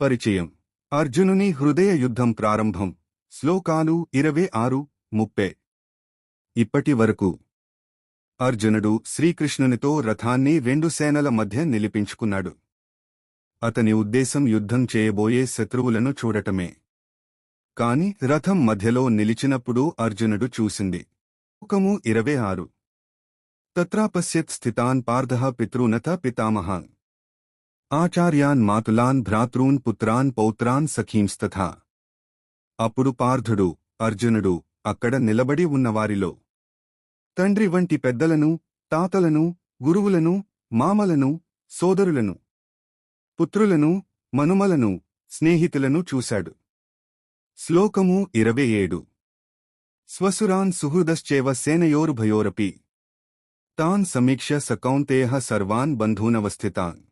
పరిచయం. అర్జునుని హృదయ యుద్ధం ప్రారంభం. శ్లోకాలు ఇరవై ఆరు ముప్పై. ఇప్పటి వరకు అర్జునుడు శ్రీకృష్ణునితో రథాన్ని రెండు సేనల మధ్య నిలిపించుకున్నాడు. అతని ఉద్దేశం యుద్ధం చేయబోయే శత్రువులను చూడటమే. కాని రథం మధ్యలో నిలిచినప్పుడు అర్జునుడు చూసింది. ముఖము ఇరవై ఆరు. తత్రాపశ్యత్ స్థితాన్ పార్థ పితృనత పితామహాన్ ఆచార్యాన్ మాతులాన్ భ్రాతృన్ పుత్రాన్ పౌత్రాన్ సఖీంస్తథా. అప్పుడు పార్థుడు అర్జునుడు అక్కడ నిలబడి ఉన్నవారిలో. తండ్రి వంటి పెద్దలను తాతలను గురువులను మామలను సోదరులను పుత్రులను మనుమలను స్నేహితులను చూశాడు. శ్లోకము ఇరవై ఏడు. స్వసురాన్ సుహృదశ్చేవ సేనయోర్భయోరపి. తాన్ సమీక్ష సకౌంతేహ సర్వాన్ బంధూనవస్థితాన్.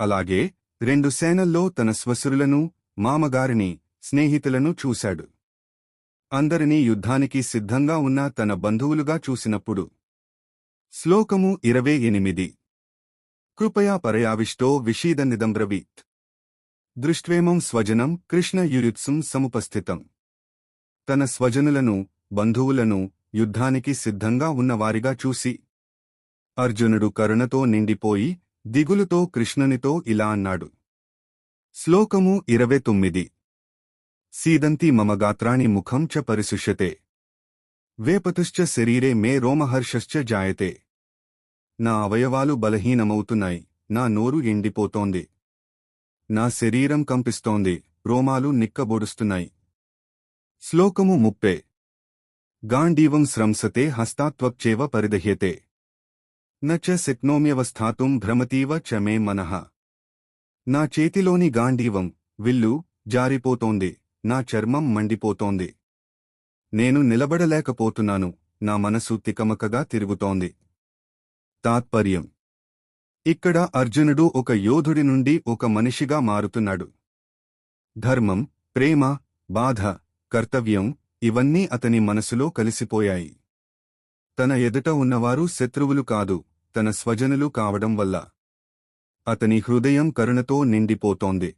అలాగే రెండు సేనల్లో తన స్వసురులను మామగారిని స్నేహితులను చూశాడు. అందరినీ యుద్ధానికి సిద్ధంగా ఉన్న తన బంధువులుగా చూసినప్పుడు. శ్లోకము ఇరవై ఎనిమిది. కృపయా పరయావిష్టో విషీదనిదంబ్రవీత్ దృష్ట్వేమం స్వజనం కృష్ణ కృష్ణయుయుత్సుం సముపస్థితం. తన స్వజనులను బంధువులను యుద్ధానికి సిద్ధంగా ఉన్నవారిగా చూసి. అర్జునుడు కరుణతో నిండిపోయి దిగులుతో కృష్ణునితో ఇలా అన్నాడు. శ్లోకము ఇరవై తొమ్మిది. సీదంతి మమ గాత్రాణి ముఖం చ పరిశుష్యతే. వేపతుశ్చ శరీరే మే రోమహర్షశ్చ జాయతే. నా అవయవాలు బలహీనమవుతున్నాయి నా నోరు ఎండిపోతోంది. నా శరీరం కంపిస్తోంది రోమాలు నిక్కబొడుస్తున్నాయి. శ్లోకము ముప్పే. గాండీవం స్రంసతే హస్తాత్వక్చేవ పరిదహ్యతే. నచ శక్నోమ్యవస్థాతుం భ్రమతీవ చ మే మనః. నా చేతిలోని గాండీవం విల్లు జారిపోతోంది. నా చర్మం మండిపోతోంది. నేను నిలబడలేకపోతున్నాను. నా మనసు తికమకగా తిరుగుతోంది. తాత్పర్యం. ఇక్కడ అర్జునుడు ఒక యోధుడి నుండి ఒక మనిషిగా మారుతున్నాడు. ధర్మం ప్రేమ బాధ కర్తవ్యం ఇవన్నీ అతని మనసులో కలిసిపోయాయి. తన ఎదుట ఉన్నవారు శత్రువులు కాదు. తన స్వజనులు కావడం వల్ల అతని హృదయం కరుణతో నిండిపోతోంది.